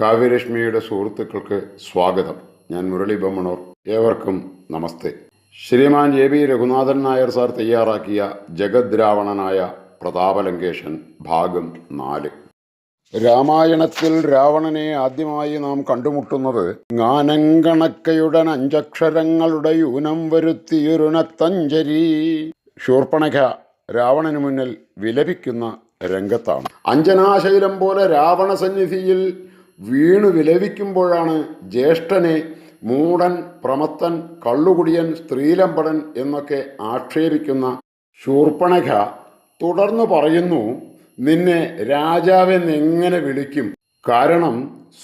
കാവ്യരശ്മിയുടെ സുഹൃത്തുക്കൾക്ക് സ്വാഗതം. ഞാൻ മുരളി ബമ്മണോർ. ഏവർക്കും നമസ്തേ. ശ്രീമാൻ A B Raghunathan Nair sir തയ്യാറാക്കിയ ജഗദ്രാവണനായ പ്രതാപലങ്കേശൻ ഭാഗം നാല്. രാമായണത്തിൽ രാവണനെ ആദ്യമായി നാം കണ്ടുമുട്ടുന്നത് ജ്ഞാനങ്കണക്കയുടൻ അഞ്ചക്ഷരങ്ങളുടെ യൂനം വരുത്തിയുരുണത്തഞ്ചരി ശൂർപ്പണഖ രാവണന് മുന്നിൽ വിലപിക്കുന്ന രംഗത്താണ്. അഞ്ജനാശൈലം പോലെ രാവണ സന്നിധിയിൽ വീണു വിലപിക്കുമ്പോഴാണ് ജ്യേഷ്ഠനെ മൂടൻ പ്രമത്തൻ കള്ളുകുടിയൻ സ്ത്രീലമ്പടൻ എന്നൊക്കെ ആക്ഷേപിക്കുന്ന ശൂർപ്പണഖ തുടർന്നു പറയുന്നു നിന്നെ രാജാവെന്ന് എങ്ങനെ വിളിക്കും? കാരണം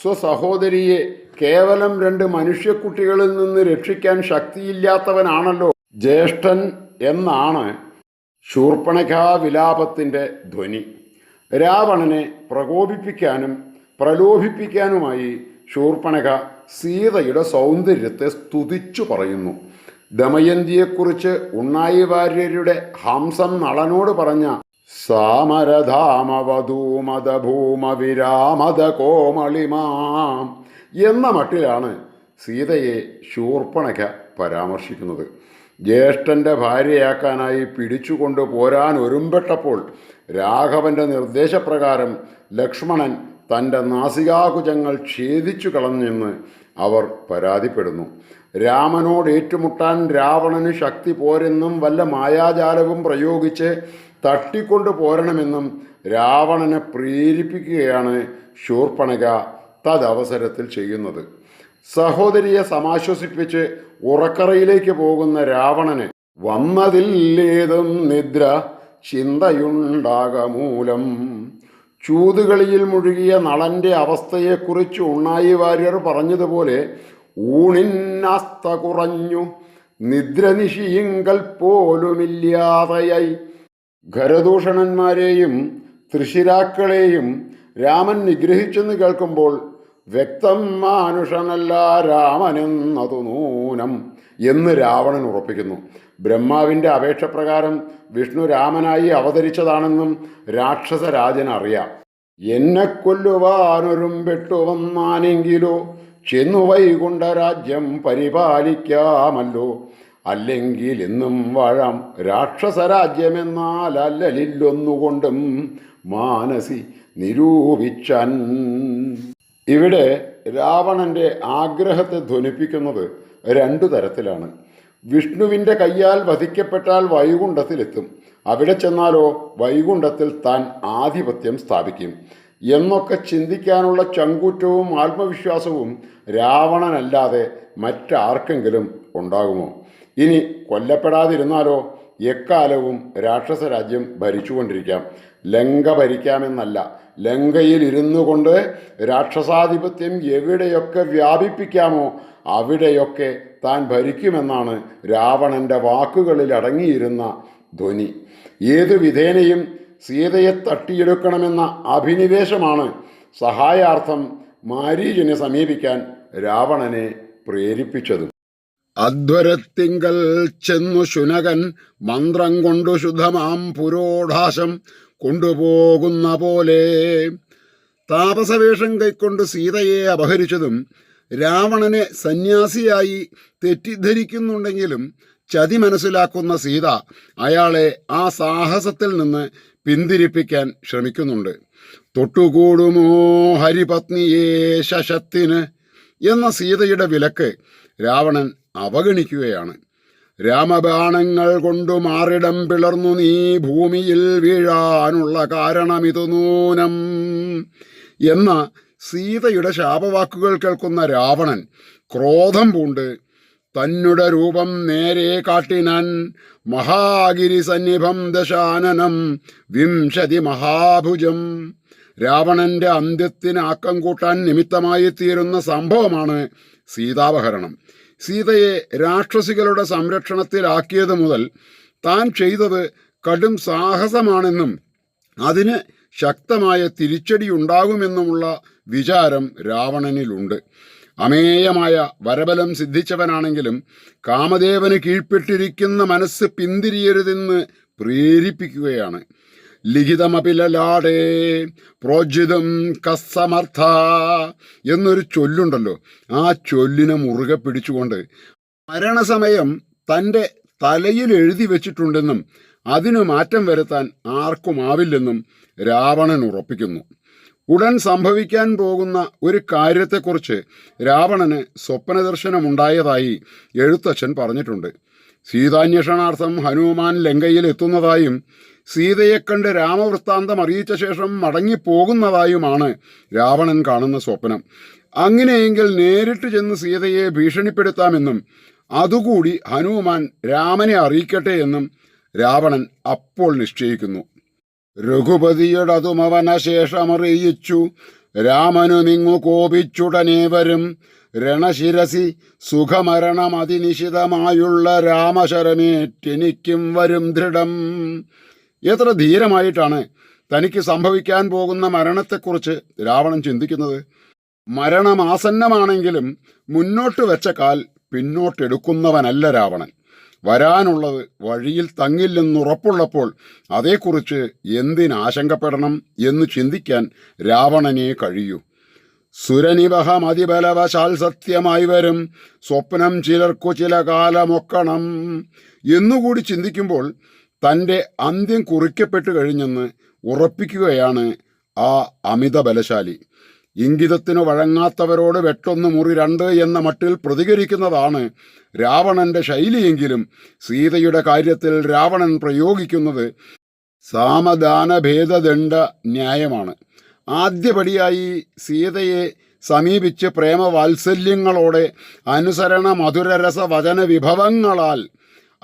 സ്വസഹോദരിയെ കേവലം രണ്ട് മനുഷ്യക്കുട്ടികളിൽ നിന്ന് രക്ഷിക്കാൻ ശക്തിയില്ലാത്തവനാണല്ലോ ജ്യേഷ്ഠൻ എന്നാണ് ശൂർപ്പണഖാ വിലാപത്തിന്റെ ധ്വനി. രാവണനെ പ്രകോപിപ്പിക്കാനും പ്രലോഭിപ്പിക്കാനുമായി ശൂർപ്പണക സീതയുടെ സൗന്ദര്യത്തെ സ്തുതിച്ചു പറയുന്നു. ദമയന്തിയെക്കുറിച്ച് ഉണ്ണായി വാര്യരുടെ ഹംസം നളനോട് പറഞ്ഞ സാമരധാമവധൂമത ഭൂമവിരാമത കോമളിമാം എന്ന മട്ടിലാണ് സീതയെ ശൂർപ്പണക പരാമർശിക്കുന്നത്. ജ്യേഷ്ഠന്റെ ഭാര്യയാക്കാനായി പിടിച്ചുകൊണ്ട് പോരാൻ ഒരുമ്പെട്ടപ്പോൾ രാഘവന്റെ നിർദ്ദേശപ്രകാരം ലക്ഷ്മണൻ തന്റെ നാസികാകുജങ്ങൾ ഛേദിച്ചു കളഞ്ഞെന്ന് അവർ പരാതിപ്പെടുന്നു. രാമനോട് ഏറ്റുമുട്ടാൻ രാവണന് ശക്തി പോരെന്നും വല്ല മായാജാലവും പ്രയോഗിച്ച് തട്ടിക്കൊണ്ടു പോരണമെന്നും രാവണനെ പ്രേരിപ്പിക്കുകയാണ് ശൂർപ്പണക തദവസരത്തിൽ ചെയ്യുന്നത്. സഹോദരിയെ സമാശ്വസിപ്പിച്ച് ഉറക്കറയിലേക്ക് പോകുന്ന രാവണന് വന്നതില്ലേതും നിദ്ര ചിന്തയുണ്ടാകമൂലം. ചൂതുകളിയിൽ മുഴുകിയ നളന്റെ അവസ്ഥയെക്കുറിച്ച് ഉണ്ണായി വാര്യർ പറഞ്ഞതുപോലെ ഊണിന്നാസ്ത കുറഞ്ഞു. നിദ്രനിശിയിങ്കൽ പോലുമില്ലാതെയായി. ഖരദൂഷണന്മാരെയും തൃശിരാക്കളെയും രാമൻ നിഗ്രഹിച്ചെന്ന് കേൾക്കുമ്പോൾ വ്യക്തം മാനുഷനല്ല രാമനെന്നതു നൂനം എന്ന് രാവണൻ ഉറപ്പിക്കുന്നു. ബ്രഹ്മാവിന്റെ അപേക്ഷപ്രകാരം വിഷ്ണു രാമനായി അവതരിച്ചതാണെന്നും രാക്ഷസരാജൻ അറിയാം എന്നെ കൊല്ലുവാനൊരും പെട്ടുവന്നാനെങ്കിലോ ചെന്നു വൈകുണ്ട രാജ്യം പരിപാലിക്കാമല്ലോ. അല്ലെങ്കിൽ എന്നും വാഴാം. രാക്ഷസരാജ്യമെന്നാൽ അല്ലലില്ലൊന്നുകൊണ്ടും മാനസി നിരൂപിച്ചാൻ. ഇവിടെ രാവണന്റെ ആഗ്രഹത്തെ ധ്വനിപ്പിക്കുന്നത് രണ്ടു തരത്തിലാണ്. വിഷ്ണുവിന്റെ കയ്യാൽ വധിക്കപ്പെട്ടാൽ വൈകുണ്ഠത്തിലെത്തും. അവിടെ ചെന്നാലോ വൈകുണ്ഠത്തിൽ താൻ ആധിപത്യം സ്ഥാപിക്കും. എന്നൊക്കെ ചിന്തിക്കാനുള്ള ചങ്കൂറ്റവും ആത്മവിശ്വാസവും രാവണനല്ലാതെ മറ്റാർക്കെങ്കിലും ഉണ്ടാകുമോ? ഇനി കൊല്ലപ്പെടാതിരുന്നാലോ എക്കാലവും രാക്ഷസരാജ്യം ഭരിച്ചുകൊണ്ടിരിക്കാം. ലങ്ക ഭരിക്കാമെന്നല്ല ലങ്കയിൽ ഇരുന്നു കൊണ്ട് രാക്ഷസാധിപത്യം എവിടെയൊക്കെ വ്യാപിപ്പിക്കാമോ അവിടെയൊക്കെ താൻ ഭരിക്കുമെന്നാണ് രാവണന്റെ വാക്കുകളിൽ അടങ്ങിയിരുന്ന ധ്വനി ഏതു വിധേനയും സീതയെ തട്ടിയെടുക്കണമെന്ന അഭിനിവേശമാണ് സഹായാർത്ഥം മാരീചിനെ സമീപിക്കാൻ രാവണനെ പ്രേരിപ്പിച്ചത്. അധ്വരത്തിങ്കൽ ചെന്നു ശുനകൻ മന്ത്രം കൊണ്ടു ശുദ്ധമാം പുരോഢാശം കൊണ്ടുപോകുന്ന പോലെ. താപസവേഷം കൈക്കൊണ്ട് സീതയെ അപഹരിച്ചതും രാവണനെ സന്യാസിയായി തെറ്റിദ്ധരിക്കുന്നുണ്ടെങ്കിലും ചതി മനസ്സിലാക്കുന്ന സീത അയാളെ ആ സാഹസത്തിൽ നിന്ന് പിന്തിരിപ്പിക്കാൻ ശ്രമിക്കുന്നുണ്ട്. തൊട്ടുകൂടുമോ ഹരിപത്നിയേ ശശത്തിന്? എന്ന സീതയുടെ വിലക്ക് രാവണൻ അവഗണിക്കുകയാണ്. രാമബാണങ്ങൾ കൊണ്ടു മാറിടം പിളർന്നു നീ ഭൂമിയിൽ വീഴാനുള്ള കാരണമിതു നൂനം. എന്ന സീതയുടെ ശാപവാക്കുകൾ കേൾക്കുന്ന രാവണൻ ക്രോധം പൂണ്ട് തന്നുടെ രൂപം നേരെ കാട്ടിനാൻ മഹാഗിരി സന്നിഭം ദശാനനം വിംശതി മഹാഭുജം. രാവണന്റെ അന്ത്യത്തിന് ആക്കം കൂട്ടാൻ നിമിത്തമായി തീരുന്ന സംഭവമാണ് സീതാപഹരണം. സീതയെ രാക്ഷസികളുടെ സംരക്ഷണത്തിലാക്കിയത് മുതൽ താൻ ചെയ്തത് കടും സാഹസമാണെന്നും അതിന് ശക്തമായ തിരിച്ചടിയുണ്ടാകുമെന്നുമുള്ള വിചാരം രാവണനിലുണ്ട്. അമേയമായ വരബലം സിദ്ധിച്ചവനാണെങ്കിലും കാമദേവന് കീഴ്പ്പെട്ടിരിക്കുന്ന മനസ്സ് പിന്തിരിയരുതെന്ന് പ്രേരിപ്പിക്കുകയാണ്. ലിഖിതമപിലലാടേ പ്രോജിതം കസ്സമർത്ഥ എന്നൊരു ചൊല്ലുണ്ടല്ലോ. ആ ചൊല്ലിനെ മുറുകെ പിടിച്ചുകൊണ്ട് മരണസമയം തന്റെ തലയിൽ എഴുതി വെച്ചിട്ടുണ്ടെന്നും അതിനു മാറ്റം വരുത്താൻ ആർക്കുമാവില്ലെന്നും രാവണൻ ഉറപ്പിക്കുന്നു. ഉടൻ സംഭവിക്കാൻ പോകുന്ന ഒരു കാര്യത്തെക്കുറിച്ച് രാവണന് സ്വപ്നദർശനമുണ്ടായതായി എഴുത്തച്ഛൻ പറഞ്ഞിട്ടുണ്ട്. സീതാന്വേഷണാർത്ഥം ഹനുമാൻ ലങ്കയിൽ എത്തുന്നതായും സീതയെ കണ്ട് രാമവൃത്താന്തം അറിയിച്ച ശേഷം മടങ്ങിപ്പോകുന്നതായുമാണ് രാവണൻ കാണുന്ന സ്വപ്നം. അങ്ങനെയെങ്കിൽ നേരിട്ട് ചെന്ന് സീതയെ ഭീഷണിപ്പെടുത്താമെന്നും അതുകൂടി ഹനുമാൻ രാമനെ അറിയിക്കട്ടെ എന്നും രാവണൻ അപ്പോൾ നിശ്ചയിക്കുന്നു. രഘുപതിയുടതുമവന ശേഷമറിയിച്ചു രാമനുമിങ്ങു കോപിച്ചുടനെ വരും രണശിരസി സുഖമരണമതിനിശിതമായുള്ള രാമശരമേറ്റെനിക്കും വരും ദൃഢം. എത്ര ധീരമായിട്ടാണ് തനിക്ക് സംഭവിക്കാൻ പോകുന്ന മരണത്തെക്കുറിച്ച് രാവണൻ ചിന്തിക്കുന്നത്. മരണം ആസന്നമാണെങ്കിലും മുന്നോട്ട് വെച്ച കാൽ പിന്നോട്ടെടുക്കുന്നവനല്ല രാവണൻ. വരാനുള്ളത് വഴിയിൽ തങ്ങില്ലെന്നുറപ്പുള്ളപ്പോൾ അതേക്കുറിച്ച് എന്തിനാശങ്കപ്പെടണം എന്ന് ചിന്തിക്കാൻ രാവണനെ കഴിയൂ. സുരനിവഹമതിബലവശാൽ സത്യമായി വരും. സ്വപ്നം ചിലർക്കു ചില കാലമൊക്കണം എന്നുകൂടി ചിന്തിക്കുമ്പോൾ തന്റെ അന്ത്യം കുറിക്കപ്പെട്ടു കഴിഞ്ഞെന്ന് ഉറപ്പിക്കുകയാണ് ആ അമിത ബലശാലി ഇംഗിതത്തിനു വഴങ്ങാത്തവരോട് വെട്ടൊന്ന് മുറി രണ്ട് എന്ന മട്ടിൽ പ്രതികരിക്കുന്നതാണ് രാവണന്റെ ശൈലിയെങ്കിലും സീതയുടെ കാര്യത്തിൽ രാവണൻ പ്രയോഗിക്കുന്നത് സാമദാന ഭേദദണ്ഡ ന്യായമാണ്. ആദ്യപടിയായി സീതയെ സമീപിച്ച് പ്രേമവാത്സല്യങ്ങളോടെ അനുസരണ മധുരരസ വചന വിഭവങ്ങളാൽ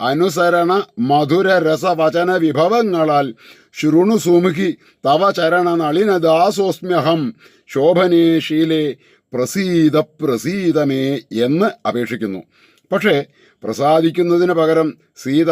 അനുസരണ മധുര രസവചന വിഭവങ്ങളാൽ ശൃണു സുമുഖി തവ ചരണ നളിനദാസോസ്മ്യഹം ശോഭനേ ശീലേ പ്രസീത പ്രസീതമേ എന്ന് അപേക്ഷിക്കുന്നു. പക്ഷേ പ്രസാദിക്കുന്നതിന് പകരം സീത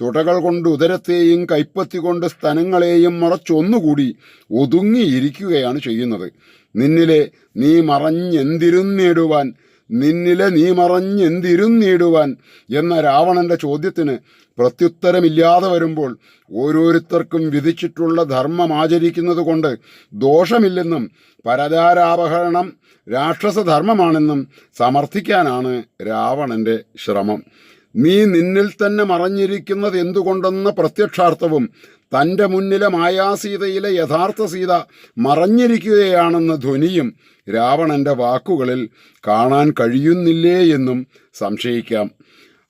തുടകൾ കൊണ്ട് ഉദരത്തെയും കൈപ്പത്തി കൊണ്ട് സ്തനങ്ങളെയും മറച്ചൊന്നുകൂടി ഒതുങ്ങിയിരിക്കുകയാണ് ചെയ്യുന്നത്. നിന്നിലെ നീ മറഞ്ഞെന്തിരുന്നിടുവാൻ നിന്നിലെ നീ മറഞ്ഞെന്തിരുന്നിടുവാൻ എന്ന രാവണന്റെ ചോദ്യത്തിന് പ്രത്യുത്തരമില്ലാതെ വരുമ്പോൾ ഓരോരുത്തർക്കും വിധിച്ചിട്ടുള്ള ധർമ്മം ആചരിക്കുന്നത് കൊണ്ട് ദോഷമില്ലെന്നും പരതാരാപഹരണം രാക്ഷസധർമ്മമാണെന്നും സമർത്ഥിക്കാനാണ് രാവണന്റെ ശ്രമം. നീ നിന്നിൽ തന്നെ മറഞ്ഞിരിക്കുന്നത് എന്തുകൊണ്ടെന്ന പ്രത്യക്ഷാർത്ഥവും തന്റെ മുന്നിലെ മായാസീതയിലെ യഥാർത്ഥ സീത മറഞ്ഞിരിക്കുകയാണെന്ന ധ്വനിയും രാവണന്റെ വാക്കുകളിൽ കാണാൻ കഴിയുന്നില്ലേ എന്നും സംശയിക്കാം.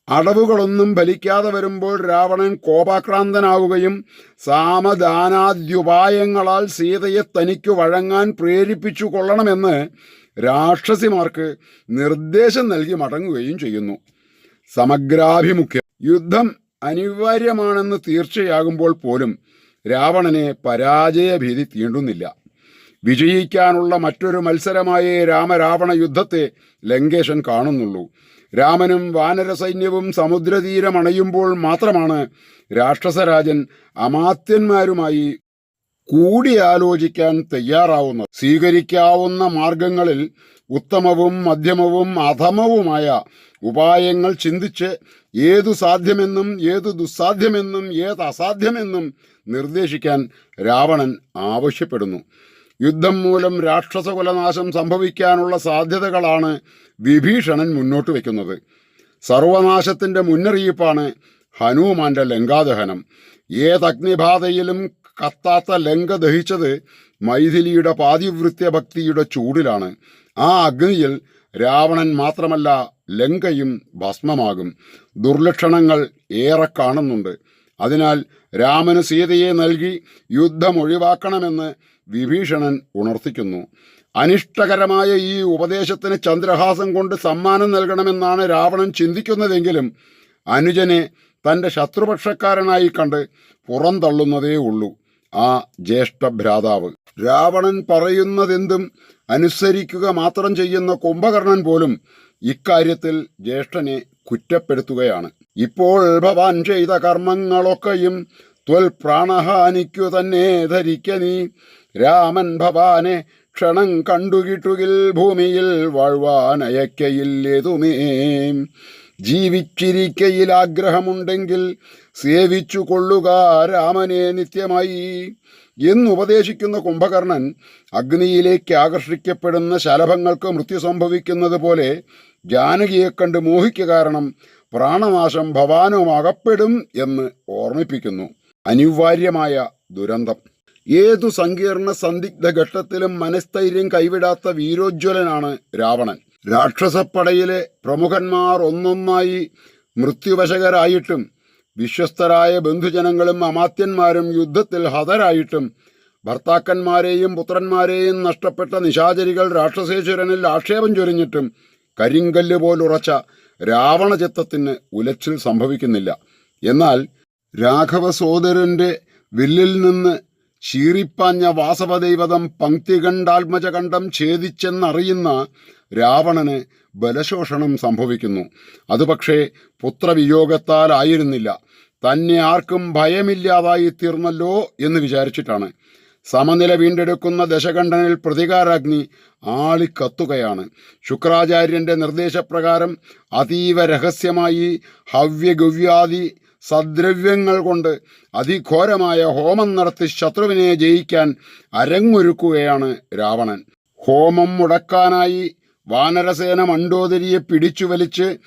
അടവുകളൊന്നും ഫലിക്കാതെ വരുമ്പോൾ രാവണൻ കോപാക്രാന്തനാവുകയും സാമദാനാദ്യുപായങ്ങളാൽ സീതയെ തനിക്ക് വഴങ്ങാൻ പ്രേരിപ്പിച്ചു കൊള്ളണമെന്ന് രാക്ഷസിമാർക്ക് നിർദ്ദേശം നൽകി മടങ്ങുകയും ചെയ്യുന്നു. സമഗ്രാഭിമുഖ്യം. യുദ്ധം അനിവാര്യമാണെന്ന് തീർച്ചയാകുമ്പോൾ പോലും രാവണനെ പരാജയഭീതി തീണ്ടുന്നില്ല. വിജയിക്കാനുള്ള മറ്റൊരു മത്സരമായേ രാമരാവണ യുദ്ധത്തെ ലങ്കേശൻ കാണുന്നുള്ളൂ. രാമനും വാനര സൈന്യവും സമുദ്രതീരമണയുമ്പോൾ മാത്രമാണ് രാക്ഷസരാജൻ അമാത്യന്മാരുമായി കൂടിയാലോചിക്കാൻ തയ്യാറാവുന്നത്. സ്വീകരിക്കാവുന്ന മാർഗങ്ങളിൽ ഉത്തമവും മധ്യമവും അധമവുമായ ഉപായങ്ങൾ ചിന്തിച്ച് ഏതു സാധ്യമെന്നും ഏതു ദുസ്സാധ്യമെന്നും ഏത് അസാധ്യമെന്നും നിർദ്ദേശിക്കാൻ രാവണൻ ആവശ്യപ്പെടുന്നു. യുദ്ധം മൂലം രാക്ഷസകുലനാശം സംഭവിക്കാനുള്ള സാധ്യതകളാണ് വിഭീഷണൻ മുന്നോട്ട് വയ്ക്കുന്നത് സർവനാശത്തിന്റെ മുന്നറിയിപ്പാണ് ഹനുമാന്റെ ലങ്കാദഹനം ഏത് അഗ്നിബാധയിലും കത്താത്ത ലങ്ക ദഹിച്ചത് മൈഥിലിയുടെ പാതിവൃത്യ ഭക്തിയുടെ ചൂടിലാണ്. ആ അഗ്നിയിൽ രാവണൻ മാത്രമല്ല ലങ്കയും ഭസ്മമാകും. ദുർലക്ഷണങ്ങൾ ഏറെ കാണുന്നുണ്ട്. അതിനാൽ രാമന് സീതയെ നൽകി യുദ്ധം ഒഴിവാക്കണമെന്ന് വിഭീഷണൻ ഉണർത്തിക്കുന്നു. അനിഷ്ടകരമായ ഈ ഉപദേശത്തിന് ചന്ദ്രഹാസം കൊണ്ട് സമ്മാനം നൽകണമെന്നാണ് രാവണൻ ചിന്തിക്കുന്നതെങ്കിലും അനുജനെ തന്റെ ശത്രുപക്ഷക്കാരനായി കണ്ട് പുറന്തള്ളുന്നതേ ഉള്ളൂ. ആ ജ്യേഷ്ഠ ഭ്രാതാവ്. രാവണൻ പറയുന്നതെന്തും അനുസരിക്കുക മാത്രം ചെയ്യുന്ന കുംഭകർണൻ പോലും ഇക്കാര്യത്തിൽ ജ്യേഷ്ഠനെ കുറ്റപ്പെടുത്തുകയാണ്. ഇപ്പോൾ ഭവാൻ ചെയ്ത കർമ്മങ്ങളൊക്കെയും ത്വൽ പ്രാണഹാനിക്കു തന്നെ ധരിക്ക നീ. രാമൻ ഭവാനെ ക്ഷണം കണ്ടുകിട്ടുകിൽ ഭൂമിയിൽ വാഴ്വാനയക്കയില്ലേതുമേ ജീവിച്ചിരിക്കയിൽ ആഗ്രഹമുണ്ടെങ്കിൽ സേവിച്ചു കൊള്ളുക രാമനെ നിത്യമായി. എന്നുപദേശിക്കുന്ന കുംഭകർണൻ അഗ്നിയിലേക്ക് ആകർഷിക്കപ്പെടുന്ന ശലഭങ്ങൾക്ക് മൃത്യു സംഭവിക്കുന്നത് പോലെ ജാനകിയെ കണ്ട് മോഹിക്കുക കാരണം പ്രാണനാശം ഭവാനും അകപ്പെടും എന്ന് ഓർമ്മിപ്പിക്കുന്നു. അനിവാര്യമായ ദുരന്തം. ഏതു സങ്കീർണ സന്ദിഗ്ധ ഘട്ടത്തിലും മനസ്ഥൈര്യം കൈവിടാത്ത വീരോജ്വലനാണ് രാവണൻ. രാക്ഷസപ്പടയിലെ പ്രമുഖന്മാർ ഒന്നൊന്നായി മൃത്യുവശകരായിട്ടും വിശ്വസ്തരായ ബന്ധുജനങ്ങളും അമാത്യന്മാരും യുദ്ധത്തിൽ ഹതരായിട്ടും ഭർത്താക്കന്മാരെയും പുത്രന്മാരെയും നഷ്ടപ്പെട്ട നിശാചരികൾ രാക്ഷസേശ്വരനിൽ ആക്ഷേപം ചൊരിഞ്ഞിട്ടും കരിങ്കല്ല് പോലുറച്ച രാവണചിത്തത്തിന് ഉലച്ചിൽ സംഭവിക്കുന്നില്ല. എന്നാൽ രാഘവ സോദരന്റെ വില്ലിൽ നിന്ന് ചീറിപ്പാഞ്ഞ വാസവദൈവതം പങ്ക്തികണ്ഡാത്മജകണ്ഠം ഛേദിച്ചെന്നറിയുന്ന രാവണന് ബലശോഷണം സംഭവിക്കുന്നു. അത് പക്ഷേ പുത്രവിയോഗത്താലായിരുന്നില്ല. തന്നെ ആർക്കും ഭയമില്ലാതായി തീർന്നല്ലോ എന്ന് വിചാരിച്ചിട്ടാണ്. സമനില വീണ്ടെടുക്കുന്ന ദശകണ്ഠനിൽ പ്രതികാരാഗ്നി ആളിക്കത്തുകയാണ്. ശുക്രാചാര്യന്റെ നിർദ്ദേശപ്രകാരം അതീവ രഹസ്യമായി ഹവ്യഗവ്യാദി സദ്രവ്യങ്ങൾ കൊണ്ട് അതിഘോരമായ ഹോമം നടത്തി ശത്രുവിനെ ജയിക്കാൻ അരങ്ങൊരുക്കുകയാണ് രാവണൻ. ഹോമം മുടക്കാനായി വാനരസേന മണ്ടോദരിയെ പിടിച്ചു വലിച്ച്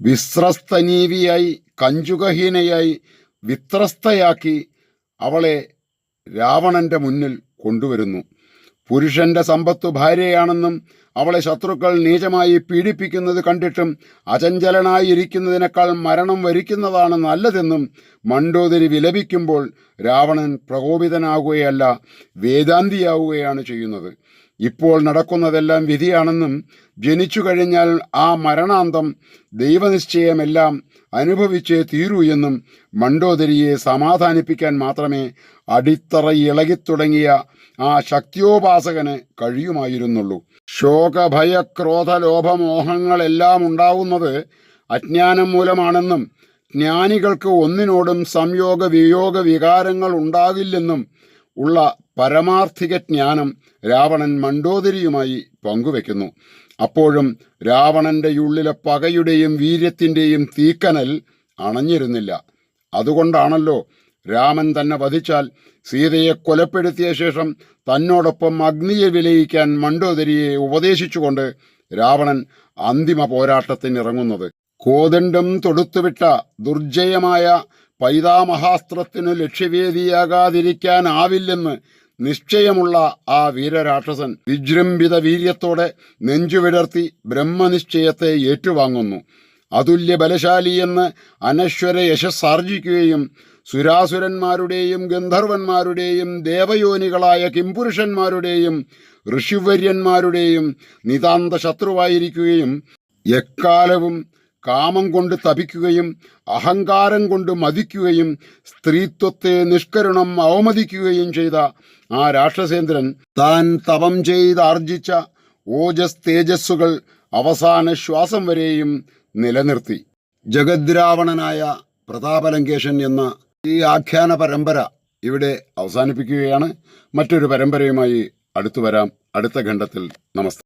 വിസ്രസ്തനീവിയായി കഞ്ചുകഹീനയായി വിത്രസ്തയാക്കി അവളെ രാവണന്റെ മുന്നിൽ കൊണ്ടുവരുന്നു. പുരുഷന്റെ സമ്പത്തു ഭാര്യയാണെന്നും അവളെ ശത്രുക്കൾ നീചമായി പീഡിപ്പിക്കുന്നത് കണ്ടിട്ടും അചഞ്ചലനായിരിക്കുന്നതിനേക്കാൾ മരണം വരിക്കുന്നതാണ് നല്ലതെന്നും മണ്ടോദരി വിലപിക്കുമ്പോൾ രാവണൻ പ്രകോപിതനാകുകയല്ല വേദാന്തിയാവുകയാണ് ചെയ്യുന്നത്. ഇപ്പോൾ നടക്കുന്നതെല്ലാം വിധിയാണെന്നും ജനിച്ചു കഴിഞ്ഞാൽ ആ മരണാന്തം ദൈവനിശ്ചയമെല്ലാം അനുഭവിച്ചേ തീരൂ എന്നും മണ്ടോദരിയെ സമാധാനിപ്പിക്കാൻ മാത്രമേ അടിത്തറ ഇളകിത്തുടങ്ങിയ ആ ശക്തിയോപാസകന് കഴിയുമായിരുന്നുള്ളൂ. ശോകഭയ ക്രോധ ലോഭമോഹങ്ങളെല്ലാം ഉണ്ടാവുന്നത് അജ്ഞാനം മൂലമാണെന്നും ജ്ഞാനികൾക്ക് ഒന്നിനോടും സംയോഗ വിയോഗ വികാരങ്ങൾ ഉണ്ടാകില്ലെന്നും ഉള്ള പരമാർത്ഥിക ജ്ഞാനം രാവണൻ മണ്ടോദരിയുമായി പങ്കുവെക്കുന്നു. അപ്പോഴും രാവണന്റെ ഉള്ളിലെ പകയുടെയും വീര്യത്തിന്റെയും തീക്കനൽ അണഞ്ഞിരുന്നില്ല. അതുകൊണ്ടാണല്ലോ രാമൻ തന്നെ വധിച്ചാൽ സീതയെ കൊലപ്പെടുത്തിയ ശേഷം തന്നോടൊപ്പം അഗ്നിയെ വിലയിക്കാൻ മണ്ടോദരിയെ ഉപദേശിച്ചുകൊണ്ട് രാവണൻ അന്തിമ പോരാട്ടത്തിനിറങ്ങുന്നത്. കോദണ്ഡം തൊടുത്തുവിട്ട ദുർജയമായ പൈതാമഹാസ്ത്രത്തിന് ലക്ഷ്യവേദിയാകാതിരിക്കാനാവില്ലെന്ന് നിശ്ചയമുള്ള ആ വീരരാക്ഷസൻ വിജൃംഭിത വീര്യത്തോടെ നെഞ്ചുവിടർത്തി ബ്രഹ്മനിശ്ചയത്തെ ഏറ്റുവാങ്ങുന്നു. അതുല്യ ബലശാലിയെന്ന് അനശ്വര യശസ്സാർജിക്കുകയും സുരാസുരന്മാരുടെയും ഗന്ധർവന്മാരുടെയും ദേവയോനികളായ കിംപുരുഷന്മാരുടെയും ഋഷിവര്യന്മാരുടെയും നിതാന്ത ശത്രുവായിരിക്കുകയും എക്കാലവും കാമം കൊണ്ട് തപിക്കുകയും അഹങ്കാരം കൊണ്ട് മതിക്കുകയും സ്ത്രീത്വത്തെ നിഷ്കരുണം അവമതിക്കുകയും ചെയ്ത ആ രാക്ഷസേന്ദ്രൻ താൻ തപം ചെയ്ത് ആർജിച്ച ഓജസ് തേജസ്സുകൾ അവസാന ശ്വാസം വരെയും നിലനിർത്തി. ജഗദ്രാവണനായ പ്രതാപലങ്കേശൻ എന്ന ഈ ആഖ്യാന പരമ്പര ഇവിടെ അവസാനിപ്പിക്കുകയാണ്. മറ്റൊരു പരമ്പരയുമായി അടുത്തു വരാം. അടുത്ത ഖണ്ഡത്തിൽ നമസ്തേ